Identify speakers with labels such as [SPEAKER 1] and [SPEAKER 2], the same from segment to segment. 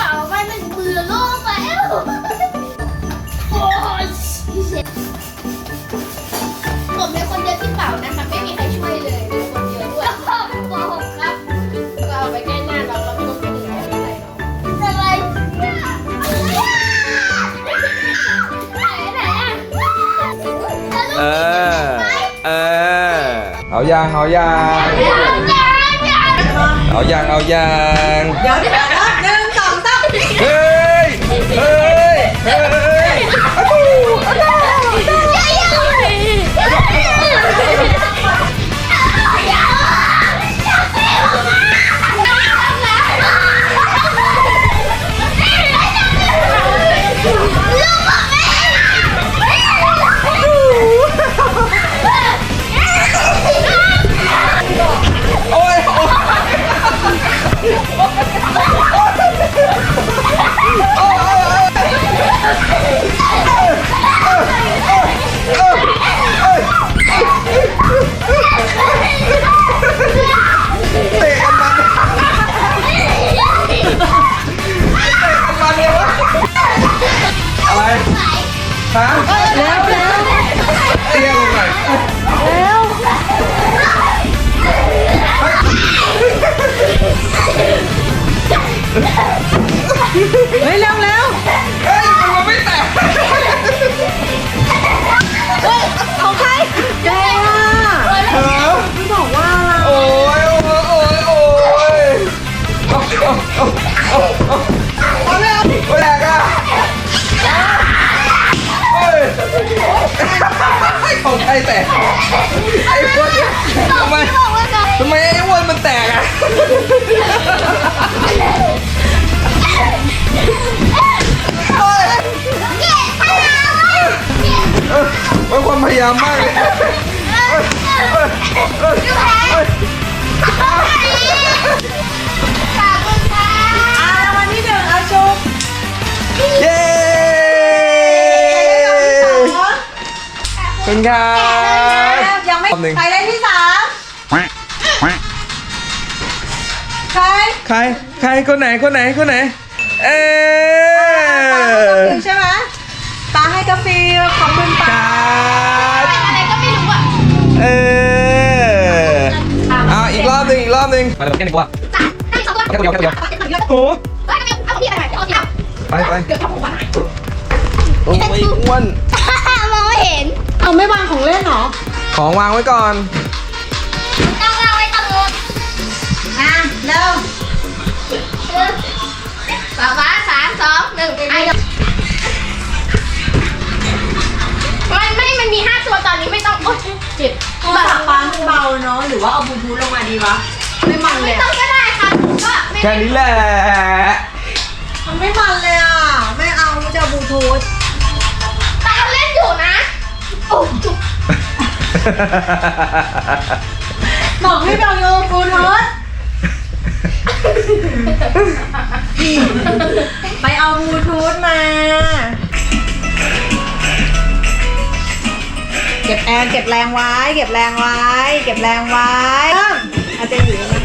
[SPEAKER 1] เป่าไปหนึ่งมือโล่งแล้วโอ้ยผมเป็นคนเดียวที่เป่านะคะไม่มีใครช่วยเลยเป็นคนเดียวด้วยโกหกครับ
[SPEAKER 2] เราเอาไปแก้หน้าเราเราไม่ต้องกินอะไรอะไรเนาะ
[SPEAKER 1] อะไรเนี่ยไหนไหนอะ
[SPEAKER 3] เออ เออ เอายางเอายาง
[SPEAKER 1] ยังยังยัง
[SPEAKER 3] เอายางเอายาง
[SPEAKER 4] เดี๋ยวเดี๋ยวเดี๋ยวหนึ่งสองสาม
[SPEAKER 3] เฮ้ย เฮ้ย ยายามมากเลยเอ้ยเอ้ยเอ้ยเอ้ย
[SPEAKER 4] อ่ารางวัลที่หนึ่งเอาจุ๊บ
[SPEAKER 3] เย้ขอบคุณครับ
[SPEAKER 4] ยังไม่
[SPEAKER 3] รอบหนึ่ง
[SPEAKER 4] ใครได้ที่สามใคร
[SPEAKER 3] ใคร ใคร คนไหน คนไหน คนไหน เอ
[SPEAKER 4] ปาให้กา
[SPEAKER 3] อ
[SPEAKER 4] ฟิลใช่ไหมปาให้กาฟิลขอบคุณ
[SPEAKER 3] ค
[SPEAKER 4] ปา
[SPEAKER 3] รับ
[SPEAKER 1] อ
[SPEAKER 3] บหนึ่งอีกรอบหนึ่งมาเลยแค่หนึ่งตัว
[SPEAKER 1] จ้ะให้สองตัว
[SPEAKER 3] แค่ตัวเดียวแค่ตัวเดียว
[SPEAKER 1] โอ้
[SPEAKER 3] โอ้
[SPEAKER 1] ยเอาที่อะไรเอาที่เอา
[SPEAKER 3] ไปไป
[SPEAKER 1] เกือบทำหัว
[SPEAKER 3] โอ้ยอ้วน
[SPEAKER 1] มองไม่เห็น
[SPEAKER 4] เอาไม่วางของเล่นเหรอ
[SPEAKER 3] ของวางไว้ก่อน
[SPEAKER 1] ต้องเอาไว้ตรงนู้น
[SPEAKER 4] อะเร็ว
[SPEAKER 1] สามสามสองหนึ่งไอ้มันไม่ มันมีห้าตัวตอนนี้ไม่ต้องโอ๊ยเจ็บ
[SPEAKER 4] โทรศัพท์ปามันเบาเนาะหรือว่าเอาบลูทูลงมาดีวะ ไม่มันเล
[SPEAKER 1] ไม่
[SPEAKER 4] ย
[SPEAKER 1] ต้อ
[SPEAKER 4] อะ
[SPEAKER 1] งก็ได้ค่ะก็ไม่
[SPEAKER 3] แค่นี้แหละ
[SPEAKER 4] มันไม่มันเลยอะ ไม่เอาจะเอาบลูทูธ
[SPEAKER 1] ตาเล่นอยู่นะโอ้จุก
[SPEAKER 4] บอกให้ไปเอาโยบลูทูธไปเอาบลูทูธมา เก็บแรงเก็บแรงไว้ เก็บแรงไว้ เก็บแรงไว้เริ่ม 啊，对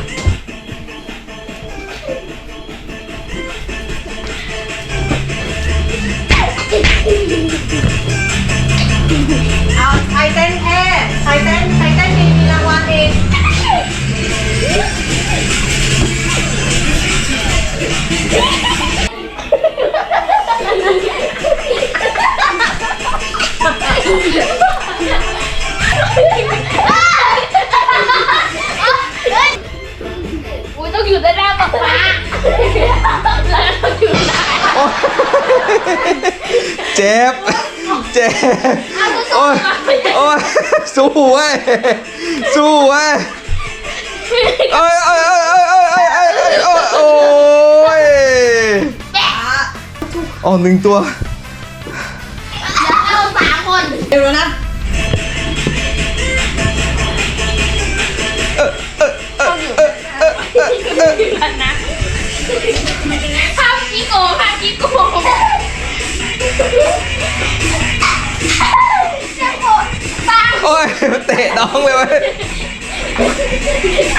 [SPEAKER 4] อยู่ได้า
[SPEAKER 1] นหน้าป๊าป๊าแล้วต้องอยู่หน้
[SPEAKER 3] โอ๊ยเจ็บ เจ็บโอ้ยโอ้ย สู้เว้ย สู้เว้ยเอ้ยเอ้ยเอ้ยเอ้ยเอ้ยเอ้ยเอ้ยเอ้ยโอ้ยโอ้ยอ๋อหนึ่งตัว
[SPEAKER 1] เอาสามคน
[SPEAKER 4] เดี๋ยวนะ
[SPEAKER 1] จิโกจะกดตาม
[SPEAKER 3] โอ้ยเตะน้องเลยเว้ย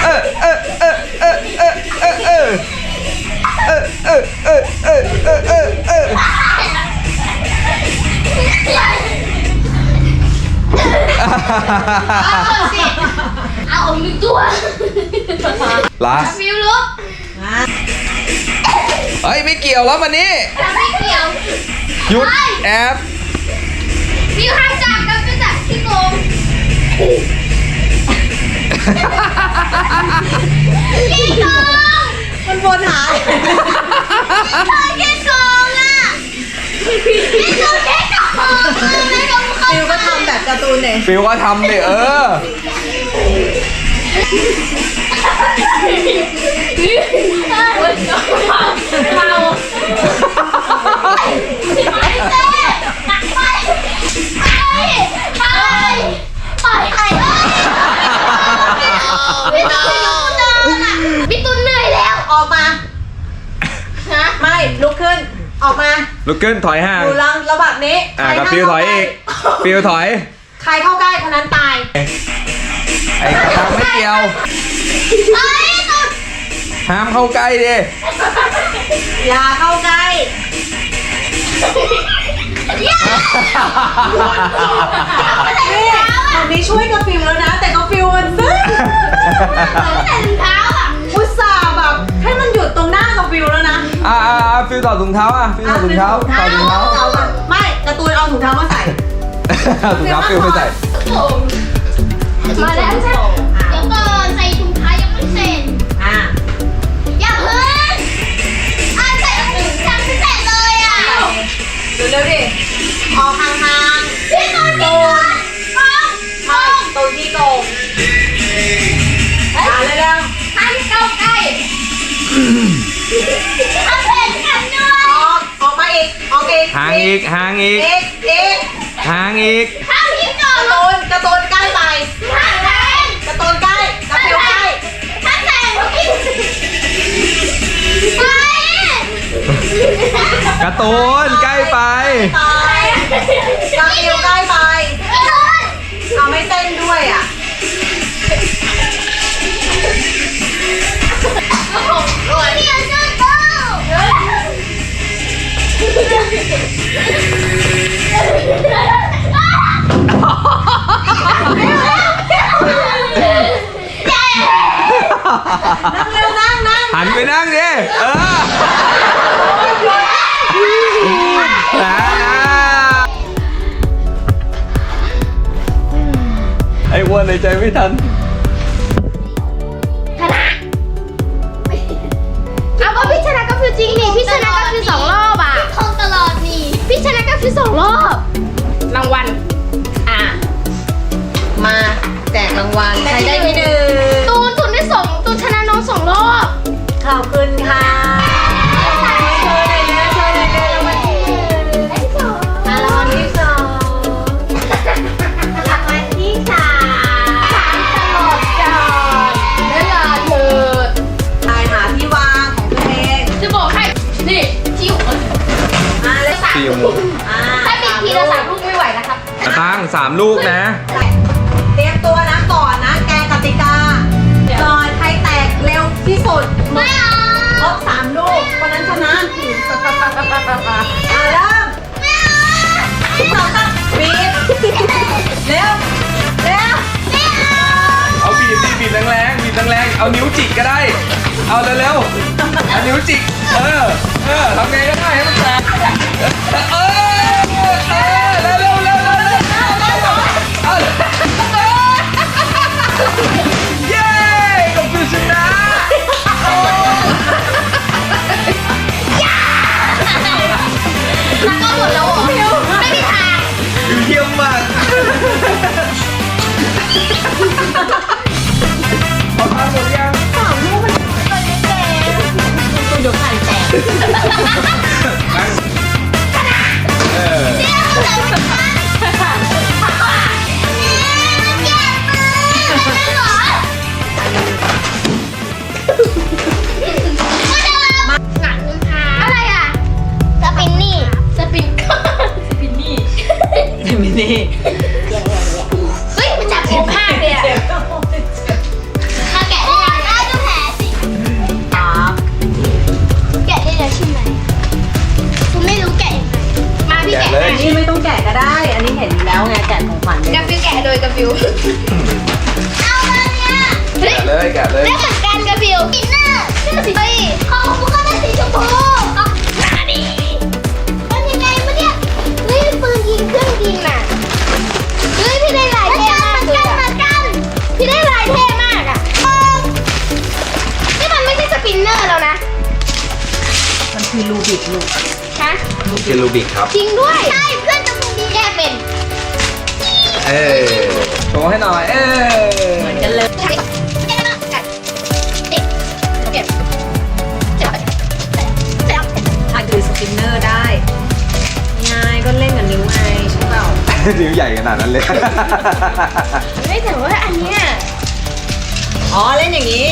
[SPEAKER 3] เออเออเออเออเออเออเออเออเออเอออเออเออเออ
[SPEAKER 1] เอาสิเอาออกมีตัว
[SPEAKER 3] ลาส
[SPEAKER 1] ฟิวลุก
[SPEAKER 3] เฮ้ยไม่เกี่ยวแล้วมันนี้
[SPEAKER 1] ไม่เกี่ยว
[SPEAKER 3] หยุดแอบ
[SPEAKER 1] ฟิวห้ามจับกันไปจับที่โกงที่โกง
[SPEAKER 4] มันวนหา
[SPEAKER 1] เธอแค่โกงอะพี่โกงแค่โกงไม่โกงเขา
[SPEAKER 4] ฟิวก็ทำแบบการ์ตูนเนี่ย
[SPEAKER 3] ฟิวก็ทำดิเออ
[SPEAKER 1] พี่ตุนเหนื่อยแล้ว
[SPEAKER 4] ออกมา
[SPEAKER 1] ฮะ
[SPEAKER 4] ไม่ลุกขึ้น ออกมา
[SPEAKER 3] ลุกขึ้นถอยห่าง
[SPEAKER 4] อยู่ลังระบัดนี้
[SPEAKER 3] อะ
[SPEAKER 4] ใคร
[SPEAKER 3] กับฟิวถอยอีกฟิวถอย
[SPEAKER 4] ใครเข้าใกล้คนนั้นตาย
[SPEAKER 3] ไอ้ทาไม่เกี่ยว
[SPEAKER 1] ไอ้ตุน
[SPEAKER 3] ห้ามเข้าใกล้ดิ
[SPEAKER 4] อย่าเข้าใกล้
[SPEAKER 1] ย่า
[SPEAKER 4] นี่ตอนนี้ช่วยกับฟิวแล้วนะ แต่กับฟิวมันซึ้ง
[SPEAKER 1] แต่ถุงเท้าอะ
[SPEAKER 4] อุตส่าห์แบบให้มันหยุดตรงหน้ากับฟิวแล้วนะ
[SPEAKER 3] อ่าอ่าอ่าฟิวต่อถุงเท้าอะฟิวต่อถุงเท้าต่อถุงเท้า
[SPEAKER 4] เอามันไม่การ์ตูนเอาถุงเท้ามาใส่
[SPEAKER 3] ถุงเท้าฟิวไม่ใส่
[SPEAKER 1] มาแล้วจ้ะ ร็
[SPEAKER 4] วๆดิออกห่าง
[SPEAKER 1] พี่ตุนพี่ตุนมอง
[SPEAKER 4] ๆไม่ตรงที่โกงอะเร็ว
[SPEAKER 1] ห้ามเข้าใกล้ห้ามเห็นกันด้ว
[SPEAKER 4] ๆอยอกออกมาอีกออกอีก
[SPEAKER 3] ห่างอีกห่างอีก
[SPEAKER 4] อีกอีก
[SPEAKER 3] ห่างอีก
[SPEAKER 1] ห้ามยิ้มก่อน
[SPEAKER 4] การ์ตูนการ์ตูนใกล้ไป
[SPEAKER 1] ห้ามแทง
[SPEAKER 4] การ์ตูนใกล้กับฟิวใกล้
[SPEAKER 1] ห้ามแทงพี่ไป
[SPEAKER 3] การ์ตูนใกล้ ไป
[SPEAKER 4] ตายกับฟิวใกล้ไปเอาไม่เต้นด้วยอะ วน
[SPEAKER 3] ในใจไม่ทัน
[SPEAKER 2] เอาก็พี่ชนะก็คือจริงนี่พี่ชนะก็คือสองรอบอะ
[SPEAKER 1] คงตลอดนี่
[SPEAKER 2] พี่ชนะก็คือสองรอบ รางวัล อะ
[SPEAKER 4] มาแจกรางวัล ใครได้ที่หนึ่ง
[SPEAKER 2] ตั้งสา
[SPEAKER 4] มลู
[SPEAKER 2] กนะ
[SPEAKER 4] เตรียมตัวนะก่อนนะ แกกติกาก่อนใครแตกเร็วที่สุด
[SPEAKER 1] ไม่เอา
[SPEAKER 4] ครบสามลูกคนนั้นชนะอ่าเริ่ม
[SPEAKER 1] ไม่เอา
[SPEAKER 4] สองสามบีบเร็วเร็ว
[SPEAKER 1] ไม่เอา
[SPEAKER 3] เอาบีบดิบีบแรงๆบีบแรงๆเอานิ้วจิกก็ได้ เอาเร็วๆเอานิ้วจิกเออเออทำไงก็ได้ให้มันแตกเออเออเร็ว เย้กับฟิวชนะ
[SPEAKER 1] แล้วก็หมดแล้วเหรอไม่มีทาง
[SPEAKER 3] เยี่ยมมากพอทานหมดยัง
[SPEAKER 4] เดียวไข่แตก
[SPEAKER 3] เออ
[SPEAKER 1] เดี๋ยวเราจะ
[SPEAKER 2] กะโดยกาฟิว
[SPEAKER 1] เอามาเนี่ยเฮ้ย
[SPEAKER 3] แกะเลยแกะเลย
[SPEAKER 1] ได้เหมือนกันกาฟิวอินเนอร์เสื้อสีเฮ้ยของพวกก็ได้สีชมพูอะนาดีมันยังไงวะเนี่ยเฮ้ยปืนยิงเครื่องบินน่ะเฮ้ยพี่ได้หลายเท่มากเลยอะเหมือนกันพี่ได้หลายเท่มากอะเออนี่มันไม่ใช่สปินเนอร์แล้วนะ
[SPEAKER 4] มันคือรูบิกลูก
[SPEAKER 1] ฮะ
[SPEAKER 3] เกลูบิกครับ
[SPEAKER 1] จริงด้วย ใช่เพื่อนจะมึงดีแกเป็น
[SPEAKER 3] เออโชว์ให้หน่อย เออ
[SPEAKER 4] เหมือนกันเลยถ้าคือสปินเนอร์ได้ง่ายก็เล่นกับนิ้วไงใช่เปล่า
[SPEAKER 3] นิ้วใหญ่ขนาดนั้นเลย
[SPEAKER 1] ไม่แต่ว่าอันเนี้ย
[SPEAKER 4] อ๋อ เล่นอย่างนี้